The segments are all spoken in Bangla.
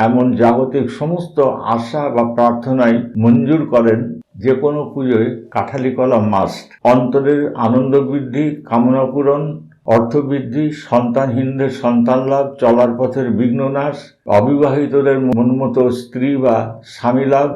এমন জাগতিক সমস্ত আশা বা প্রার্থনাই মঞ্জুর করেন যে কোনো পুজোয় কাঠালি কলা মাস্ট অন্তরের আনন্দ বৃদ্ধি কামনা পূরণ, অর্থবৃদ্ধি, সন্তানহীনদের সন্তান লাভ, চলার পথের বিঘ্ন নাশ অবিবাহিতদের মনমতো স্ত্রী বা স্বামী লাভ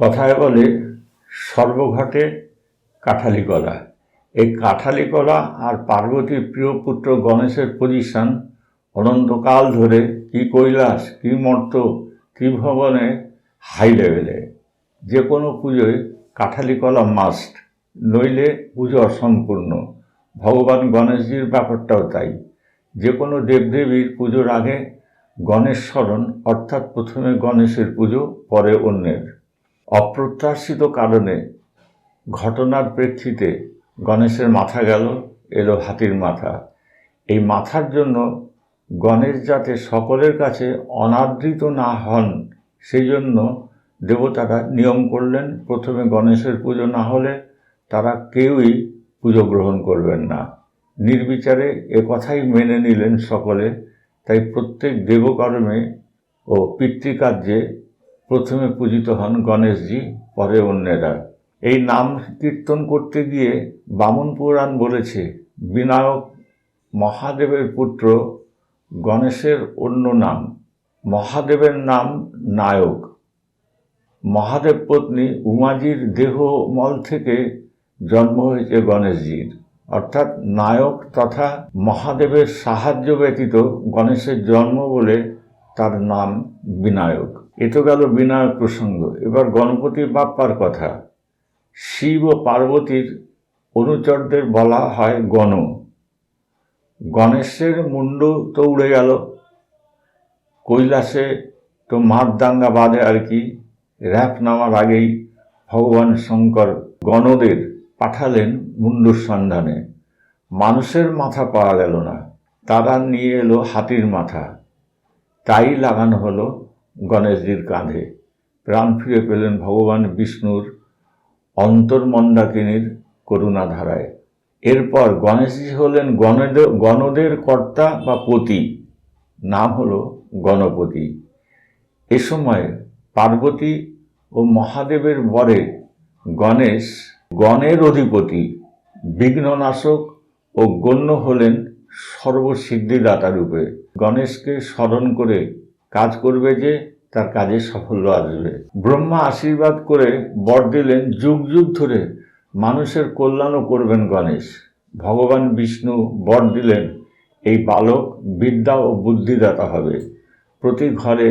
কথায় বলে, সর্বঘটে কাঠালি কলা। এই কাঠালি কলা আর পার্বতীর প্রিয় পুত্র গণেশের পজিশন অনন্তকাল ধরে কি কৈলাস, কি মর্ত ত্রিভুবনে হাই লেভেলে যে কোনো পুজোয় কাঠালি কলা মাস্ট নইলে পুজো অসম্পূর্ণ। ভগবান গণেশজির ব্যাপারটাও তাই। যে কোনো দেবদেবীর পুজোর আগে গণেশ স্মরণ, অর্থাৎ প্রথমে গণেশের পুজো, পরে অন্যের। অপ্রত্যাশিত কারণে ঘটনার প্রেক্ষিতে গণেশের মাথা গেল, এলো হাতির মাথা। এই মাথার জন্য গণেশ যাতে সকলের কাছে অনাদৃত না হন, সেই জন্য দেবতারা নিয়ম করলেন, প্রথমে গণেশের পুজো না হলে তারা কেউই পুজো গ্রহণ করবেন না। নির্বিচারে এ কথাই মেনে নিলেন সকলে, তাই প্রত্যেক দেবকর্মে ও পিতৃকার্যে প্রথমে পূজিত হন গণেশজি, পরে অন্যেরা। এই নাম কীর্তন করতে গিয়ে বামন পুরাণ বলেছে, বিনায়ক মহাদেবের পুত্র গণেশের অন্য নাম। মহাদেবের নাম নায়ক। মহাদেব পত্নী উমাজির দেহমল থেকে জন্ম হয়েছে গণেশজির। অর্থাৎ নায়ক তথা মহাদেবের সাহায্য ব্যতীত গণেশের জন্ম বলে তার নাম বিনায়ক। এ তো গেল বিনায়ক প্রসঙ্গ। এবার গণপতি বাপ্পার কথা। শিব ও পার্বতীর অনুচরদের বলা হয় গণ। গণেশের মুন্ড তো উড়ে গেল। কৈলাসে তো মারদাঙ্গা বাঁধে আর কি। র্যাপ নামার আগেই ভগবান শঙ্কর গণদের পাঠালেন মুন্ডুর সন্ধানে। মানুষের মাথা পাওয়া গেল না। তারা নিয়ে এলো হাতির মাথা। তাই লাগানো হলো গণেশজির কাঁধে। প্রাণ ফিরে পেলেন ভগবান বিষ্ণুর অন্তর্মন্দাকিনীর করুণাধারায়। এরপর গণেশজি হলেন গণদের গণদের কর্তা বা পতি। নাম হল গণপতি। এ সময় পার্বতী ও মহাদেবের বরে গণেশ গণের অধিপতি, বিঘ্ননাশক ও গণ্য হলেন সর্বসিদ্ধিদাতা রূপে। গণেশকে স্মরণ করে কাজ করবে যে তার কাজে সাফল্য আসবে। ব্রহ্মা আশীর্বাদ করে বর দিলেন, যুগ যুগ ধরে মানুষের কল্যাণও করবেন গণেশ। ভগবান বিষ্ণু বর দিলেন, এই বালক বিদ্যা ও বুদ্ধিদাতা হবে। প্রতি ঘরে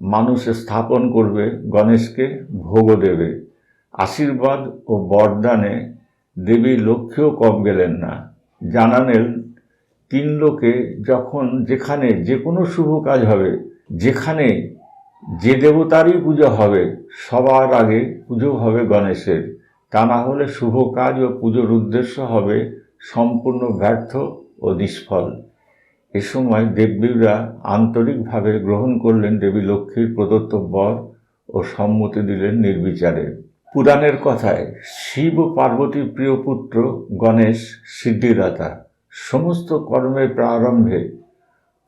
মানুষ স্থাপন করবে, গণেশকে ভোগও দেবে। আশীর্বাদ ও বরদানে দেবী লক্ষ্যেও কম গেলেন না। জানালেন, তিন লোকে যখন যেখানে যে কোনো শুভ কাজ হবে যেখানে যে দেবতারই পুজো হবে, সবার আগে পুজো হবে গণেশের। তা না হলে শুভ কাজ ও পুজোর উদ্দেশ্য হবে সম্পূর্ণ ব্যর্থ ও নিষ্ফল। এ সময় দেবদেবীরা আন্তরিকভাবে গ্রহণ করলেন দেবী লক্ষ্মীর প্রদত্ত বর ও সম্মতি দিলেন নির্বিচারে। পুরাণের কথায়, শিব ও পার্বতীর প্রিয় পুত্র গণেশ সিদ্ধিদাতা। সমস্ত কর্মের প্রারম্ভে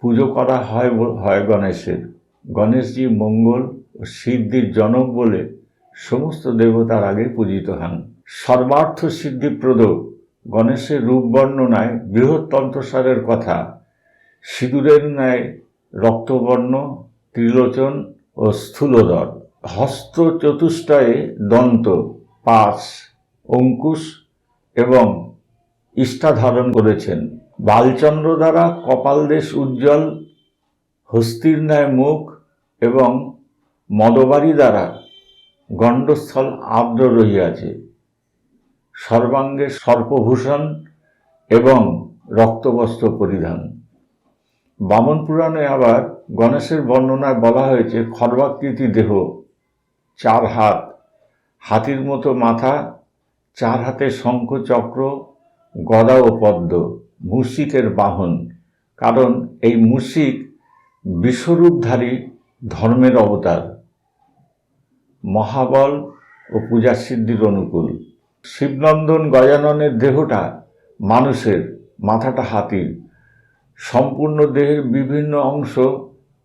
পুজো করা হয় হয় গণেশের। গণেশজি মঙ্গল ও সিদ্ধির জনক বলে সমস্ত দেবতার আগে পূজিত হন। সর্বার্থ সিদ্ধিপ্রদ গণেশের রূপ বর্ণনায় বৃহত্তন্ত্রসারের কথা। সিঁদুরের ন্যায় রক্তবর্ণ, ত্রিলোচন ও স্থূলদর। হস্ত চতুষ্টয়ে দন্ত, পাশ, অঙ্কুশ এবং ইষ্ঠা ধারণ করেছেন। বালচন্দ্র দ্বারা কপালদেশ উজ্জ্বল, হস্তির ন্যায় মুখ এবং মদবারি দ্বারা গণ্ডস্থল আর্দ্র রহিয়াছে। সর্বাঙ্গে সর্পভূষণ এবং রক্তবস্ত্র পরিধান। বামন পুরাণে আবার গণেশের বর্ণনায় বলা হয়েছে, খর্বাকৃতি দেহ, চার হাত, হাতির মতো মাথা, চার হাতে শঙ্খ চক্র গদা ও পদ্ম মুশিকের বাহন। কারণ এই মুশিক বিশ্বরূপধারী ধর্মের অবতার। মহাবল ও পূজা সিদ্ধির অনুকূল। শিবনন্দন গজাননের দেহটা মানুষের, মাথাটা হাতির। সম্পূর্ণ দেহের বিভিন্ন অংশ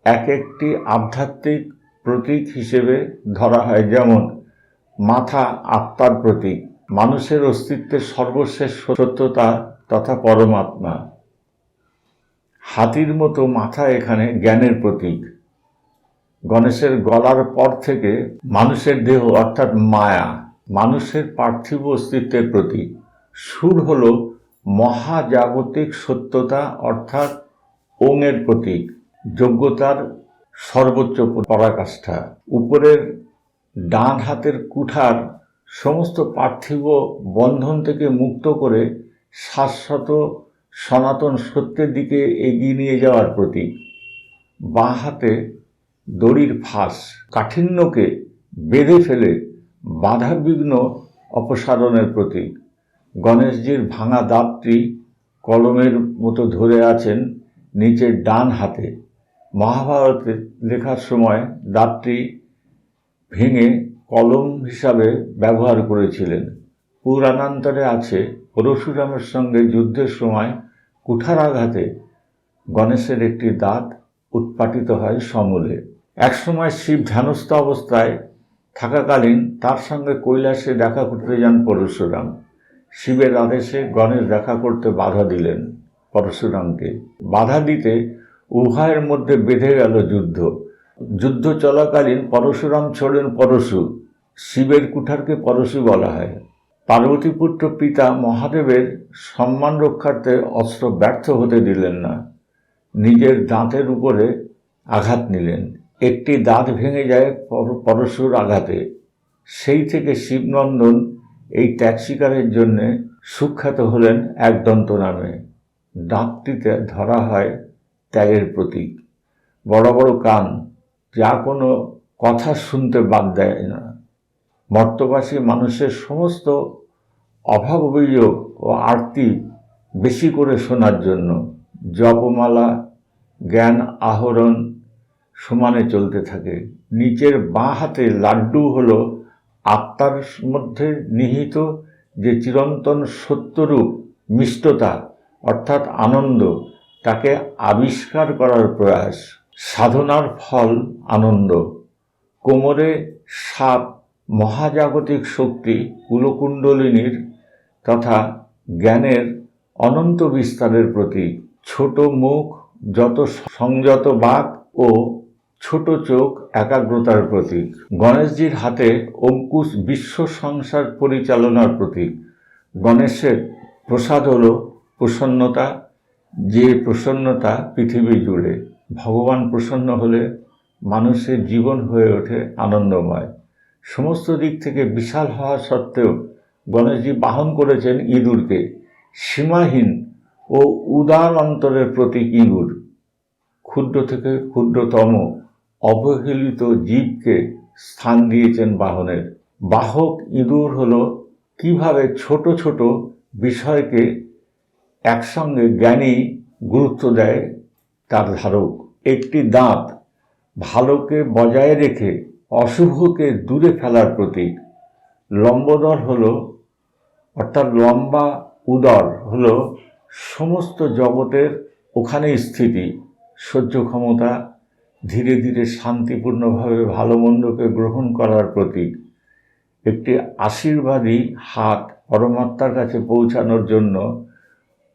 এক একটি আধ্যাত্মিক প্রতীক হিসেবে ধরা হয়। যেমন, মাথা আত্মার প্রতীক। মানুষের অস্তিত্বের সর্বশেষ সত্যতা তথা পরমাত্মা। হাতির মতো মাথা এখানে জ্ঞানের প্রতীক। গণেশের গলার পর থেকে মানুষের দেহ অর্থাৎ মায়া, মানুষের পার্থিব অস্তিত্বের প্রতীক। সুর হল মহাজাগতিক সত্যতা অর্থাৎ ওঙের প্রতীক। যোগ্যতার সর্বোচ্চ পরাকাষ্ঠা। উপরের ডান হাতের কুঠার সমস্ত পার্থিব বন্ধন থেকে মুক্ত করে শাশ্বত সনাতন সত্যের দিকে এগিয়ে নিয়ে যাওয়ার প্রতীক। বাঁ হাতে দড়ির ফাঁস, কাঠিন্যকে বেঁধে ফেলে বাধা বিঘ্ন অপসারণের প্রতীক। গণেশজির ভাঙা দাঁতটি কলমের মতো ধরে আছেন নিচের ডান হাতে। মহাভারতে লেখার সময় দাঁতটি ভেঙে কলম হিসাবে ব্যবহার করেছিলেন। পুরাণান্তরে আছে, পরশুরামের সঙ্গে যুদ্ধের সময় কুঠারাঘাতে গণেশের একটি দাঁত উৎপাটিত হয় সমূলে। একসময় শিব ধ্যানস্থ অবস্থায় থাকাকালীন তার সঙ্গে কৈলাসে দেখা করতে যান পরশুরাম। শিবের আদেশে গণেশ দেখা করতে বাধা দিলেন পরশুরামকে। বাধা দিতে উভয়ের মধ্যে বেঁধে গেল যুদ্ধ। যুদ্ধ চলাকালীন পরশুরাম ছোড়েন পরশু। শিবের কুঠারকে পরশু বলা হয়। পার্বতীপুত্র পিতা মহাদেবের সম্মান রক্ষার্থে অস্ত্র ব্যর্থ হতে দিলেন না। নিজের দাঁতের উপরে আঘাত নিলেন। একটি দাঁত ভেঙে যায় পরশুর আঘাতে। সেই থেকে শিবনন্দন এই ত্যাগ শিকারের জন্যে সুখ্যাত হলেন একদন্ত নামে। দাঁতটিতে ধরা হয় ত্যাগের প্রতীক। বড় বড় কান, যা কোনো কথা শুনতে বাদ দেয় না। মর্তবাসী মানুষের সমস্ত অভাব অভিযোগ ও আরতি বেশি করে শোনার জন্য জপমালা, জ্ঞান আহরণ সমানে চলতে থাকে। নিচের বাঁ হাতে লাড্ডু হল আত্মার মধ্যে নিহিত যে চিরন্তন সত্যরূপ মিষ্টতা, অর্থাৎ আনন্দ, তাকে আবিষ্কার করার প্রয়াস। সাধনার ফল আনন্দ। কোমরে সাপ মহাজাগতিক শক্তি কুলকুণ্ডলিনীর তথা জ্ঞানের অনন্ত বিস্তারের প্রতীক ছোট মুখ, যত সংযত বাক ও ছোট চোখ একাগ্রতার প্রতীক। গণেশজির হাতে অঙ্কুশ বিশ্ব সংসার পরিচালনার প্রতীক। গণেশের প্রসাদ হল প্রসন্নতা, যে প্রসন্নতা পৃথিবী জুড়ে। ভগবান প্রসন্ন হলে মানুষের জীবন হয়ে ওঠে আনন্দময়। সমস্ত দিক থেকে বিশাল হওয়া সত্ত্বেও গণেশজি বাহন করেছেন ইঁদুরকে। সীমাহীন ও উদার অন্তরের প্রতীক ইঁদুর। ক্ষুদ্র থেকে ক্ষুদ্রতম অবহেলিত জীবকে স্থান দিয়েছেন বাহনের। বাহক ইঁদুর হলো কীভাবে ছোট ছোট বিষয়কে একসঙ্গে জ্ঞানী গুরুত্ব দেয় তার ধারক। একটি দাঁত ভালোকে বজায় রেখে অশুভকে দূরে ফেলার প্রতীক। লম্বদর হল, অর্থাৎ লম্বা উদর হল সমস্ত জগতের ওখানে স্থিতি, সহ্য ক্ষমতা, ধীরে ধীরে শান্তিপূর্ণভাবে ভালো মন্দকে গ্রহণ করার প্রতীক। একটি আশীর্বাদী হাত পরমাত্মার কাছে পৌঁছানোর জন্য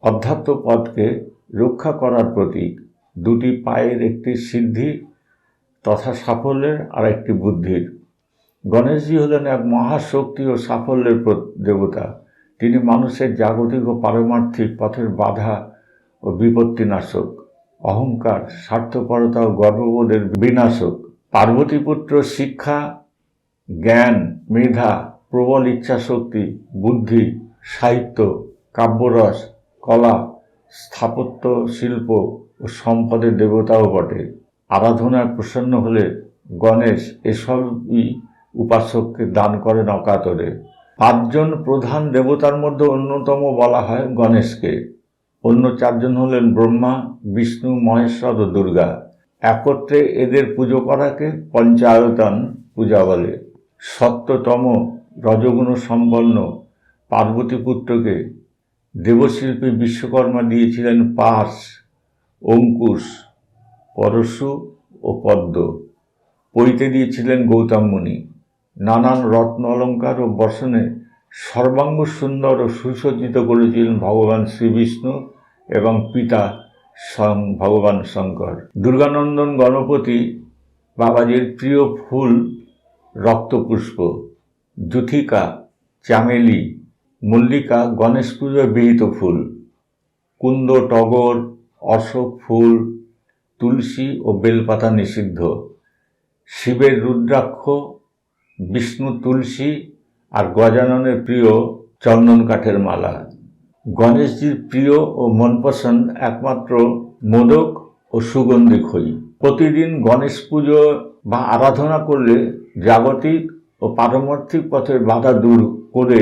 অধ্যাত্ম পথকে রক্ষা করার প্রতীক। দুটি পায়ের একটি সিদ্ধি তথা সাফল্যের আর একটি বুদ্ধির। গণেশজি হলেন এক মহাশক্তি ও সাফল্যের দেবতা। তিনি মানুষের জাগতিক ও পারমার্থিক পথের বাধা ও বিপত্তিনাশক। অহংকার, স্বার্থপরতা ও গর্ববোধের বিনাশক। পার্বতীপুত্র শিক্ষা, জ্ঞান, মেধা, প্রবল ইচ্ছাশক্তি, বুদ্ধি, সাহিত্য, কাব্যরস, কলা, স্থাপত্য, শিল্প ও সম্পদের দেবতাও বটে। আরাধনায় প্রসন্ন হলে গণেশ এসবই উপাসককে দান করেন অকাতরে। পাঁচজন প্রধান দেবতার মধ্যে অন্যতম বলা হয় গণেশকে। অন্য চারজন হলেন ব্রহ্মা, বিষ্ণু, মহেশ্বর ও দুর্গা। একত্রে এদের পুজো করাকে পঞ্চায়তন পূজা বলে সত্যতম রজগুণ সম্পন্ন পার্বতী পুত্রকে দেবশিল্পী বিশ্বকর্মা দিয়েছিলেন পাশ অঙ্কুশ। পরশু ও পদ্ম। পৈতে দিয়েছিলেন গৌতম মুনি। নানান রত্ন অলঙ্কার ও বসনে সর্বাঙ্গ সুন্দর ও সুসজ্জিত করেছিলেন ভগবান শ্রীবিষ্ণু এবং পিতা স্বয়ং ভগবান শঙ্কর। দুর্গানন্দন গণপতি বাবাজির প্রিয় ফুল রক্তপুষ্প, জুথিকা, চামেলি, মল্লিকা, গণেশ পুজোর বিহিত ফুল, কুন্দ, টগর, অশোক ফুল তুলসী ও বেলপাতা নিষিদ্ধ। শিবের রুদ্রাক্ষ, বিষ্ণু তুলসী আর গজাননের প্রিয় চন্দন কাঠের মালা। গণেশজির প্রিয় ও মনপসন্দ একমাত্র মোদক ও সুগন্ধি খই। প্রতিদিন গণেশ পুজো বা আরাধনা করলে জাগতিক ও পারমার্থিক পথের বাধা দূর করে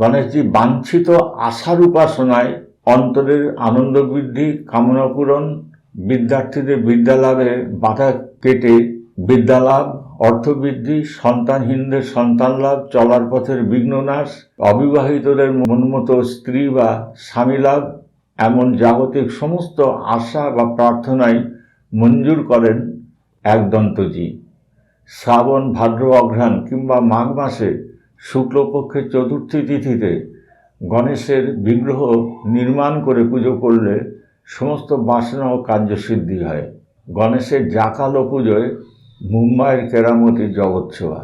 গণেশজি বাঞ্ছিত আশার উপাসনায় অন্তরের আনন্দ বৃদ্ধি কামনা পূরণ বিদ্যার্থীদের বিদ্যালাভে বাধা কেটে বিদ্যালাভ, অর্থবৃদ্ধি, সন্তানহীনদের সন্তান লাভ চলার পথের বিঘ্ননাশ, অবিবাহিতদের মনমতো স্ত্রী বা স্বামী লাভ এমন জাগতিক সমস্ত আশা বা প্রার্থনাই মঞ্জুর করেন একদন্তজি। শ্রাবণ, ভাদ্র, অঘ্রাণ কিংবা মাঘ মাসে শুক্লপক্ষের চতুর্থী তিথিতে গণেশের বিগ্রহ নির্মাণ করে পুজো করলে সমস্ত বাসনা ও কার্যসিদ্ধি হয়। গণেশের জাকালো পুজোয় মুম্বাইয়ের কেরামতি জগৎ ছোঁয়া